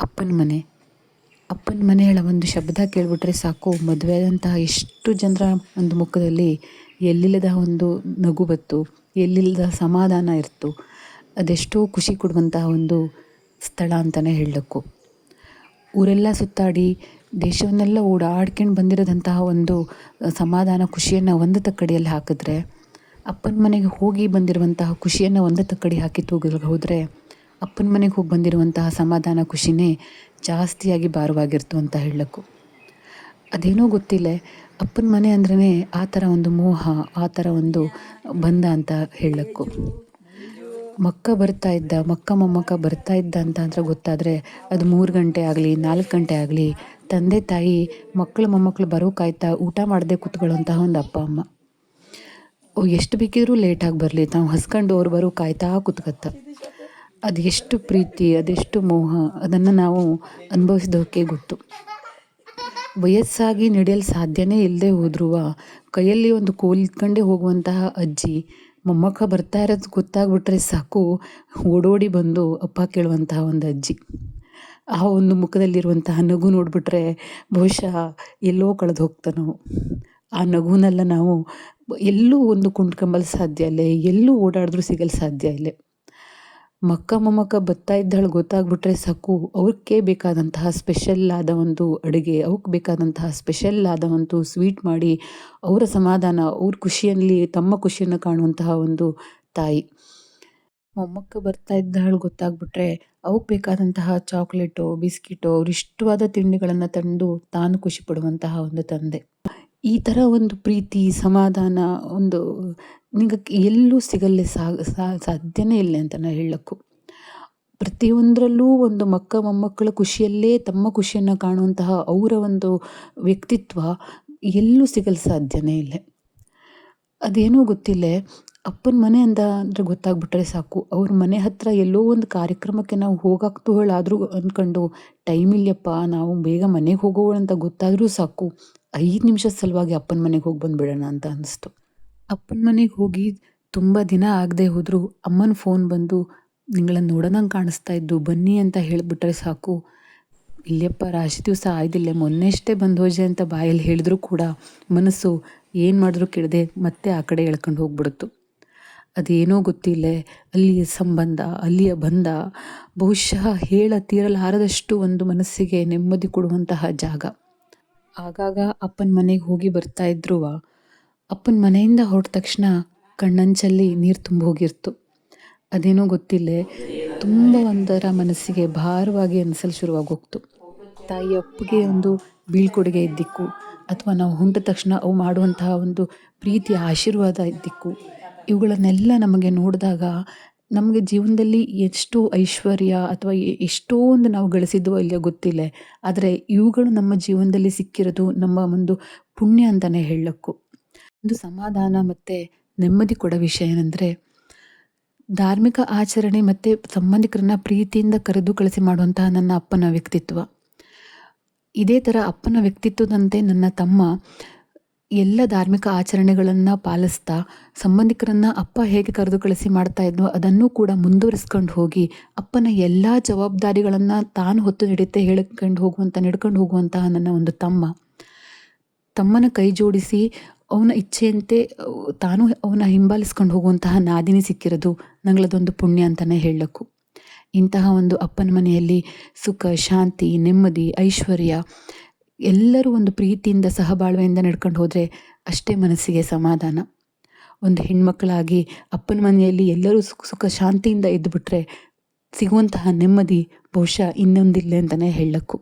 ಅಪ್ಪನ ಮನೆ. ಅಪ್ಪನ ಮನೆಗಳ ಒಂದು ಶಬ್ದ ಕೇಳಿಬಿಟ್ರೆ ಸಾಕು. ಮದುವೆ ಆದಂತಹ ಎಷ್ಟು ಜನರ ಒಂದು ಮುಖದಲ್ಲಿ ಎಲ್ಲಿಲ್ಲದ ಒಂದು ನಗು ಬತ್ತು, ಎಲ್ಲಿಲ್ಲದ ಸಮಾಧಾನ ಇರ್ತು. ಅದೆಷ್ಟೋ ಖುಷಿ ಕೊಡುವಂತಹ ಒಂದು ಸ್ಥಳ ಅಂತಲೇ ಹೇಳಬೇಕು ಊರೆಲ್ಲ ಸುತ್ತಾಡಿ, ದೇಶವನ್ನೆಲ್ಲ ಓಡಾಡ್ಕೊಂಡು ಬಂದಿರೋದಂತಹ ಒಂದು ಸಮಾಧಾನ ಖುಷಿಯನ್ನು ಒಂದು ತಕ್ಕಡಿಯಲ್ಲಿ ಹಾಕಿದ್ರೆ, ಅಪ್ಪನ ಮನೆಗೆ ಹೋಗಿ ಬಂದಿರುವಂತಹ ಖುಷಿಯನ್ನು ಒಂದು ತಕ್ಕಡಿ ಹಾಕಿ ತೂಗಲು ಹೋದರೆ ಅಪ್ಪನ ಮನೆಗೆ ಹೋಗಿ ಬಂದಿರುವಂತಹ ಸಮಾಧಾನ ಖುಷಿನೇ ಜಾಸ್ತಿಯಾಗಿ ಭಾರವಾಗಿರ್ತು ಅಂತ ಹೇಳಕ್ಕು. ಅದೇನೋ ಗೊತ್ತಿಲ್ಲ, ಅಪ್ಪನ ಮನೆ ಅಂದ್ರೇ ಆ ಥರ ಒಂದು ಮೋಹ, ಆ ಥರ ಒಂದು ಬಂಧ ಅಂತ ಹೇಳಕ್ಕು. ಮಕ್ಕ ಬರ್ತಾ ಇದ್ದ, ಮಕ್ಕ ಮೊಮ್ಮಕ್ಕ ಬರ್ತಾ ಇದ್ದ ಅಂತ ಅಂದ್ರೆ ಗೊತ್ತಾದರೆ ಅದು ಮೂರು ಗಂಟೆ ಆಗಲಿ, ನಾಲ್ಕು ಗಂಟೆ ಆಗಲಿ, ತಂದೆ ತಾಯಿ, ಮಕ್ಕಳು ಮೊಮ್ಮಕ್ಕಳು ಬರೋ ಕಾಯ್ತಾ ಊಟ ಮಾಡದೆ ಕೂತ್ಕೊಳ್ಳೋಂತಹ ಒಂದು ಅಪ್ಪ, ಅಮ್ಮ. ಓ, ಎಷ್ಟು ಬೇಕಿದ್ರೂ ಲೇಟಾಗಿ ಬರಲಿ, ತಾವು ಹಸ್ಕೊಂಡು ಅವ್ರು ಬರೋ ಕಾಯ್ತಾ ಕೂತ್ಕತ್ತ. ಅದು ಎಷ್ಟು ಪ್ರೀತಿ, ಅದೆಷ್ಟು ಮೋಹ, ಅದನ್ನು ನಾವು ಅನುಭವಿಸಿದವಕ್ಕೆ ಗೊತ್ತು. ವಯಸ್ಸಾಗಿ ನಡೆಯಲು ಸಾಧ್ಯನೇ ಇಲ್ಲದೆ ಹೋದ್ರೂ ಕೈಯಲ್ಲಿ ಒಂದು ಕೋಲ್ ಹೋಗುವಂತಹ ಅಜ್ಜಿ, ಮೊಮ್ಮಕ್ಕ ಬರ್ತಾ ಇರೋದು ಗೊತ್ತಾಗ್ಬಿಟ್ರೆ ಸಾಕು, ಓಡೋಡಿ ಬಂದು ಅಪ್ಪ ಕೇಳುವಂತಹ ಒಂದು ಅಜ್ಜಿ. ಆ ಒಂದು ಮುಖದಲ್ಲಿರುವಂತಹ ನಗು ನೋಡಿಬಿಟ್ರೆ ಬಹುಶಃ ಎಲ್ಲೋ ಕಳೆದು ಹೋಗ್ತಾನೋ. ಆ ನಗುನೆಲ್ಲ ನಾವು ಎಲ್ಲೂ ಒಂದು ಕೊಂಡ್ಕೊಂಬಲು ಸಾಧ್ಯ ಇಲ್ಲ, ಎಲ್ಲೂ ಓಡಾಡಿದ್ರೂ ಸಿಗಲು ಸಾಧ್ಯ ಇಲ್ಲ. ಮಕ್ಕ ಮೊಮ್ಮಕ್ಕ ಬರ್ತಾ ಇದ್ದಾಳೆ ಗೊತ್ತಾಗ್ಬಿಟ್ರೆ ಸಾಕು. ಅವ್ರಿಗೆ ಬೇಕಾದಂತಹ ಸ್ಪೆಷಲ್ ಆದ ಒಂದು ಅಡುಗೆ ಅವಕ್ಕೆ ಬೇಕಾದಂತಹ ಸ್ಪೆಷಲ್ ಆದ ಒಂದು ಸ್ವೀಟ್ ಮಾಡಿ ಅವರ ಸಮಾಧಾನ, ಅವ್ರ ಖುಷಿಯಲ್ಲಿ ತಮ್ಮ ಖುಷಿಯನ್ನು ಕಾಣುವಂತಹ ಒಂದು ತಾಯಿ. ಮೊಮ್ಮಕ್ಕ ಬರ್ತಾ ಇದ್ದಾಳು ಗೊತ್ತಾಗ್ಬಿಟ್ರೆ ಅವಕ್ಕೆ ಬೇಕಾದಂತಹ ಚಾಕ್ಲೇಟು ಬಿಸ್ಕಿಟು ಅವ್ರ ಇಷ್ಟವಾದ ತಿಂಡಿಗಳನ್ನು ತಂದು ತಾನು ಖುಷಿ ಪಡುವಂತಹ ಒಂದು ತಂದೆ. ಈ ಥರ ಒಂದು ಪ್ರೀತಿ, ಸಮಾಧಾನ, ಒಂದು ನಿಮಗೆ ಎಲ್ಲೂ ಸಿಗಲ್ಲ ಸಾಧ್ಯನೇ ಇಲ್ಲ ಅಂತ ನಾನು ಹೇಳಕ್ಕು. ಪ್ರತಿಯೊಂದರಲ್ಲೂ ಒಂದು ಮಕ್ಕ ಮೊಮ್ಮಕ್ಕಳ ಖುಷಿಯಲ್ಲೇ ತಮ್ಮ ಖುಷಿಯನ್ನು ಕಾಣುವಂತಹ ಅವರ ಒಂದು ವ್ಯಕ್ತಿತ್ವ ಎಲ್ಲೂ ಸಿಗಲು ಸಾಧ್ಯನೇ ಇಲ್ಲ. ಅದೇನೋ ಗೊತ್ತಿಲ್ಲ, ಅಪ್ಪನ ಮನೆ ಅಂದ ಅಂದರೆ ಗೊತ್ತಾಗ್ಬಿಟ್ರೆ ಸಾಕು. ಅವ್ರ ಮನೆ ಹತ್ತಿರ ಎಲ್ಲೋ ಒಂದು ಕಾರ್ಯಕ್ರಮಕ್ಕೆ ನಾವು ಹೋಗಾಕ್ತುಗಳಾದರೂ ಅಂದ್ಕೊಂಡು ಟೈಮ್ ಇಲ್ಲಪ್ಪ ನಾವು ಬೇಗ ಮನೆಗೆ ಹೋಗೋಣ ಅಂತ ಗೊತ್ತಾದರೂ ಸಾಕು. ಐದು ನಿಮಿಷದ ಸಲುವಾಗಿ ಅಪ್ಪನ ಮನೆಗೆ ಹೋಗಿ ಬಂದುಬಿಡೋಣ ಅಂತ ಅನಿಸ್ತು. ಅಪ್ಪನ ಮನೆಗೆ ಹೋಗಿ ತುಂಬ ದಿನ ಆಗದೆ ಹೋದರೂ ಅಮ್ಮನ ಫೋನ್ ಬಂದು ನಿಂಗಳನ್ನು ನೋಡೋದಂಗೆ ಕಾಣಿಸ್ತಾ ಇದ್ದು, ಬನ್ನಿ ಅಂತ ಹೇಳಿಬಿಟ್ರೆ ಸಾಕು. ಇಲ್ಲಪ್ಪ ರಾಶಿ ದಿವಸ ಆಯ್ದಿಲ್ಲ ಮೊನ್ನೆಷ್ಟೇ ಬಂದು ಹೋಜೆ ಅಂತ ಬಾಯಲ್ಲಿ ಹೇಳಿದ್ರು ಕೂಡ ಮನಸ್ಸು ಏನು ಮಾಡಿದ್ರು ಕೆಡದೆ ಮತ್ತೆ ಆ ಕಡೆ ಎಳ್ಕೊಂಡು ಹೋಗ್ಬಿಡ್ತು ಅದೇನೋ ಗೊತ್ತಿಲ್ಲ ಅಲ್ಲಿಯ ಸಂಬಂಧ, ಅಲ್ಲಿಯ ಬಂಧ ಬಹುಶಃ ಹೇಳ ತೀರಲಾರದಷ್ಟು ಒಂದು ಮನಸ್ಸಿಗೆ ನೆಮ್ಮದಿ ಕೊಡುವಂತಹ ಜಾಗ. ಆಗಾಗ ಅಪ್ಪನ ಮನೆಗೆ ಹೋಗಿ ಬರ್ತಾ ಇದ್ರು ಅಪ್ಪನ ಮನೆಯಿಂದ ಹೊರಟ ತಕ್ಷಣ ಕಣ್ಣಂಚಲ್ಲಿ ನೀರು ತುಂಬ ಹೋಗಿರ್ತು. ಅದೇನೋ ಗೊತ್ತಿಲ್ಲ, ತುಂಬ ಒಂಥರ ಮನಸ್ಸಿಗೆ ಭಾರವಾಗಿ ಅನಿಸಲು ಶುರುವಾಗಿ ಹೋಗ್ತು. ತಾಯಿ ಅಪ್ಪಗೆ ಒಂದು ಬೀಳ್ಕೊಡುಗೆ ಇದ್ದಿಕ್ಕು, ಅಥವಾ ನಾವು ಹೊಂಟ ತಕ್ಷಣ ಅವು ಮಾಡುವಂತಹ ಒಂದು ಪ್ರೀತಿಯ ಆಶೀರ್ವಾದ ಇದ್ದಿಕ್ಕು. ಇವುಗಳನ್ನೆಲ್ಲ ನಮಗೆ ನೋಡಿದಾಗ ನಮಗೆ ಜೀವನದಲ್ಲಿ ಎಷ್ಟು ಐಶ್ವರ್ಯ ಅಥವಾ ಎಷ್ಟೊಂದು ನಾವು ಗಳಿಸಿದ್ವೋ ಇಲ್ಲೋ ಗೊತ್ತಿಲ್ಲ. ಆದರೆ ಇವುಗಳು ನಮ್ಮ ಜೀವನದಲ್ಲಿ ಸಿಕ್ಕಿರೋದು ನಮ್ಮ ಒಂದು ಪುಣ್ಯ ಅಂತಲೇ ಹೇಳಕ್ಕು. ಒಂದು ಸಮಾಧಾನ ಮತ್ತು ನೆಮ್ಮದಿ ಕೊಡೋ ವಿಷಯ ಏನಂದರೆ, ಧಾರ್ಮಿಕ ಆಚರಣೆ ಮತ್ತು ಸಂಬಂಧಿಕರನ್ನ ಪ್ರೀತಿಯಿಂದ ಕರೆದು ಕಳಿಸಿ ಮಾಡುವಂತಹ ನನ್ನ ಅಪ್ಪನ ವ್ಯಕ್ತಿತ್ವ. ಇದೇ ಥರ ಅಪ್ಪನ ವ್ಯಕ್ತಿತ್ವದಂತೆ ನನ್ನ ತಮ್ಮ ಎಲ್ಲ ಧಾರ್ಮಿಕ ಆಚರಣೆಗಳನ್ನು ಪಾಲಿಸ್ತಾ, ಸಂಬಂಧಿಕರನ್ನು ಅಪ್ಪ ಹೇಗೆ ಕರೆದು ಕಳಿಸಿ ಮಾಡ್ತಾ ಇದ್ನೋ ಅದನ್ನು ಕೂಡ ಮುಂದುವರಿಸ್ಕೊಂಡು ಹೋಗಿ, ಅಪ್ಪನ ಎಲ್ಲ ಜವಾಬ್ದಾರಿಗಳನ್ನು ತಾನು ಹೊತ್ತು ನಡೆಯುತ್ತೆ ಹೇಳ್ಕೊಂಡು ಹೋಗುವಂಥ ನಡ್ಕೊಂಡು ಹೋಗುವಂತಹ ನನ್ನ ಒಂದು ತಮ್ಮ. ತಮ್ಮನ ಕೈ ಜೋಡಿಸಿ ಅವನ ಇಚ್ಛೆಯಂತೆ, ತಾನು ಅವನ ಹಿಂಬಾಲಿಸ್ಕೊಂಡು ಹೋಗುವಂತಹ ನಾದಿನಿ ಸಿಕ್ಕಿರೋದು ನಂಗಳದೊಂದು ಪುಣ್ಯ ಅಂತಲೇ ಹೇಳಕ್ಕು ಇಂತಹ ಒಂದು ಅಪ್ಪನ ಮನೆಯಲ್ಲಿ ಸುಖ, ಶಾಂತಿ, ನೆಮ್ಮದಿ, ಐಶ್ವರ್ಯ ಎಲ್ಲರೂ ಒಂದು ಪ್ರೀತಿಯಿಂದ ಸಹಬಾಳ್ವೆಯಿಂದ ನಡ್ಕೊಂಡು ಹೋದರೆ ಅಷ್ಟೇ ಮನಸ್ಸಿಗೆ ಸಮಾಧಾನ. ಒಂದು ಹೆಣ್ಮಕ್ಕಳಾಗಿ ಅಪ್ಪನ ಮನೆಯಲ್ಲಿ ಎಲ್ಲರೂ ಸುಖ ಸುಖ ಶಾಂತಿಯಿಂದ ಇದ್ದುಬಿಟ್ರೆ ಸಿಗುವಂತಹ ನೆಮ್ಮದಿ ಬಹುಶಃ ಇನ್ನೊಂದಿಲ್ಲ ಅಂತಲೇ ಹೇಳಕ್ಕು.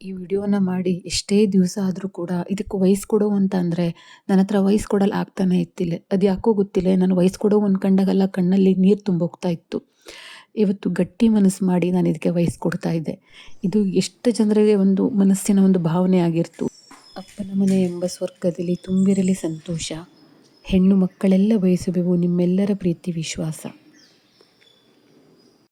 ಈ ವಿಡಿಯೋನ ಮಾಡಿ ಎಷ್ಟೇ ದಿವಸ ಆದರೂ ಕೂಡ ಇದಕ್ಕೆ ವಯಸ್ಸು ಕೊಡೋ ಅಂತ ಅಂದರೆ ನನ್ನ ಹತ್ರ ವಯಸ್ಸು ಕೊಡಲು ಆಗ್ತಾನೆ ಇತ್ತಿಲ್ಲ ಅದು ಯಾಕೋ ಗೊತ್ತಿಲ್ಲ. ನಾನು ವಯಸ್ಸು ಕೊಡೋ ಅಂದ್ಕೊಂಡಾಗೆಲ್ಲ ಕಣ್ಣಲ್ಲಿ ನೀರು ತುಂಬೋಗ್ತಾ ಇತ್ತು. ಇವತ್ತು ಗಟ್ಟಿ ಮನಸ್ಸು ಮಾಡಿ ನಾನು ಇದಕ್ಕೆ ವಹಿಸ್ಕೊಡ್ತಾ ಕೊಡ್ತಾ ಇದ್ದೆ. ಇದು ಎಷ್ಟು ಜನರಿಗೆ ಒಂದು ಮನಸ್ಸಿನ ಒಂದು ಭಾವನೆ ಆಗಿರ್ತು. ಅಪ್ಪನ ಮನೆ ಎಂಬ ಸ್ವರ್ಗದಲ್ಲಿ ತುಂಬಿರಲಿ ಸಂತೋಷ. ಹೆಣ್ಣು ಮಕ್ಕಳೆಲ್ಲ ಬಯಸುವೆವು ನಿಮ್ಮೆಲ್ಲರ ಪ್ರೀತಿ ವಿಶ್ವಾಸ.